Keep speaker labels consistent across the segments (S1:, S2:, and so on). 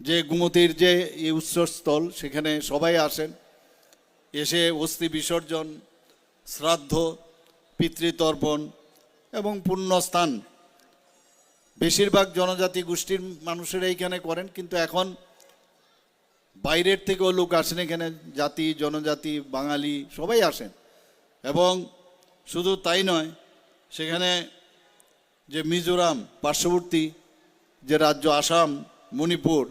S1: যে গুমতির যে উৎসস্থল সেখানে সবাই আসেন। এসে অস্থি বিসর্জন, শ্রাদ্ধ, পিতৃতর্পণ এবং পুণ্যস্থান। বেশিরভাগ জনজাতি গোষ্ঠীর মানুষেরা এইখানে করেন, কিন্তু এখন বাইরের থেকেও লোক আসেন এখানে, জাতি, জনজাতি, বাঙালি, সবাই আসেন। এবং শুধু তাই নয়, সেখানে যে মিজোরাম, পার্শ্ববর্তী যে রাজ্য, আসাম, মণিপুর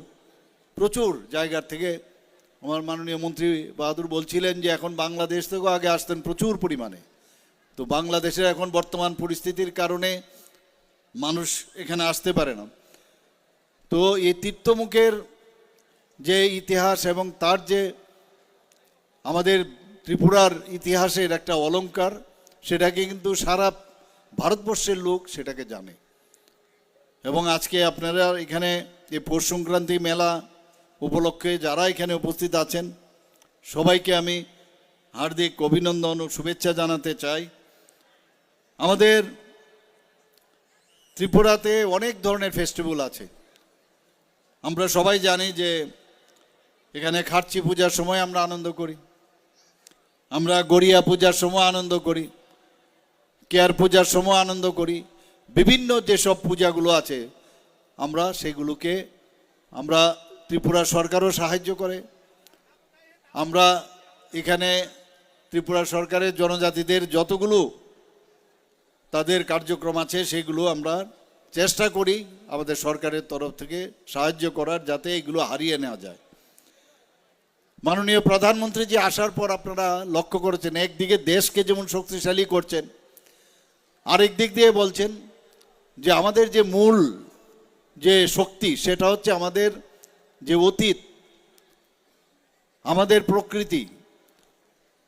S1: প্রচুর জায়গার থেকে আমার মাননীয় মন্ত্রী বাহাদুর বলছিলেন যে এখন বাংলাদেশ থেকেও আগে আসতেন প্রচুর পরিমাণে। তো বাংলাদেশের এখন বর্তমান পরিস্থিতির কারণে মানুষ এখানে আসতে পারে না। তো এই তীর্থমুখের যে ইতিহাস এবং তার যে আমাদের ত্রিপুরার ইতিহাসের একটা অলঙ্কার সেটাকে কিন্তু সারা ভারতবর্ষের লোক সেটাকে জানে। এবং আজকে আপনারা এখানে এই পৌষ সংক্রান্তি মেলা উপলক্ষে যারা এখানে উপস্থিত আছেন, সবাইকে আমি হার্দিক অভিনন্দন ও শুভেচ্ছা জানাতে চাই। আমাদের ত্রিপুরাতে অনেক ধরনের ফেস্টিভ্যাল আছে। আমরা সবাই জানি যে এখানে খাটচি পূজার সময় আমরা আনন্দ করি, আমরা গড়িয়া পূজার সময় আনন্দ করি, কেয়ার পূজার সময় আনন্দ করি, বিভিন্ন যেসব পূজাগুলো আছে, আমরা সেগুলোকে আমরা ত্রিপুরা সরকারও সাহায্য করে। আমরা এখানে ত্রিপুরা সরকারের জনজাতিদের যতগুলো তাদের কার্যক্রম আছে, সেগুলো আমরা চেষ্টা করি আমাদের সরকারের তরফ থেকে সাহায্য করার যাতে এগুলো হারিয়ে নেওয়া যায়। মাননীয় প্রধানমন্ত্রী যে আসার পর আপনারা লক্ষ্য করেছেন, একদিকে দেশকে যেমন শক্তিশালী করছেন, আরেক দিক দিয়ে বলছেন যে আমাদের যে মূল যে শক্তি, সেটা হচ্ছে আমাদের যে অতীত, আমাদের প্রকৃতি,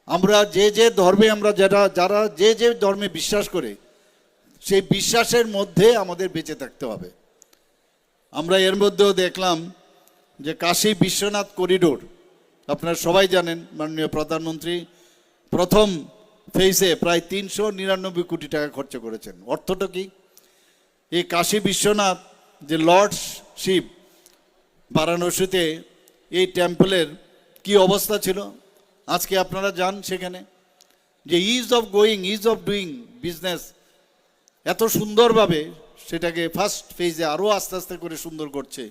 S1: আমরা যে যে ধর্মে আমরা যারা যারা যে যে ধর্মে বিশ্বাস করে, সেই বিশ্বাসের মধ্যে আমাদের বেঁচে থাকতে হবে। আমরা এর মধ্যেও দেখলাম যে কাশী বিশ্বনাথ করিডোর, আপনারা সবাই জানেন, মাননীয় প্রধানমন্ত্রী প্রথম ফেজে প্রায় তিনশো নিরানব্বই কোটি টাকা খরচ করেছেন। অর্থটা কি? এই কাশী বিশ্বনাথ যে লর্ডস শিব বারাণসীতে এই টেম্পলের কি অবস্থা ছিল? আজকে আপনারা যান সেখানে। যে ease of going ease of doing business এত সুন্দরভাবে সেটাকে ফার্স্ট ফেজে আরও আস্তে আস্তে করে সুন্দর করছে।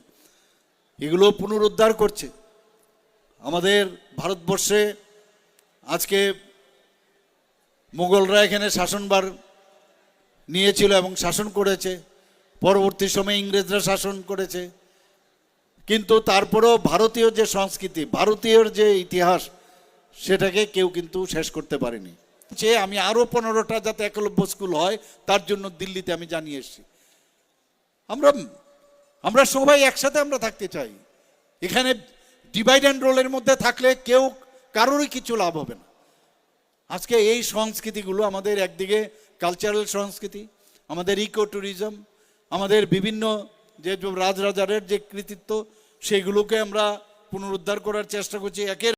S1: এগুলো পুনরুদ্ধার করছে। আমাদের ভারতবর্ষে আজকে মুঘলরা এখানে শাসনবার নিয়েছিল এবং শাসন করেছে। পরবর্তী সময়ে ইংরেজরা শাসন করেছে। কিন্তু তারপরেও ভারতীয় যে সংস্কৃতি, ভারতীয়র যে ইতিহাস, সেটাকে কেউ কিন্তু শেষ করতে পারেনি। যে আমি আরও পনেরোটা যাতে একলব্য স্কুল হয়, তার জন্য দিল্লিতে আমি জানিয়ে এসেছি। আমরা আমরা সবাই একসাথে আমরা থাকতে চাই। এখানে ডিভাইড অ্যান্ড রোলের মধ্যে থাকলে কেউ কারোরই কিছু লাভ হবে না। আজকে এই সংস্কৃতিগুলো আমাদের একদিকে কালচারাল সংস্কৃতি, আমাদের ইকো ট্যুরিজম আমাদের বিভিন্ন যে রাজরাজারের যে কৃতিত্ব সেগুলোকে আমরা পুনরুদ্ধার করার চেষ্টা করছি। একের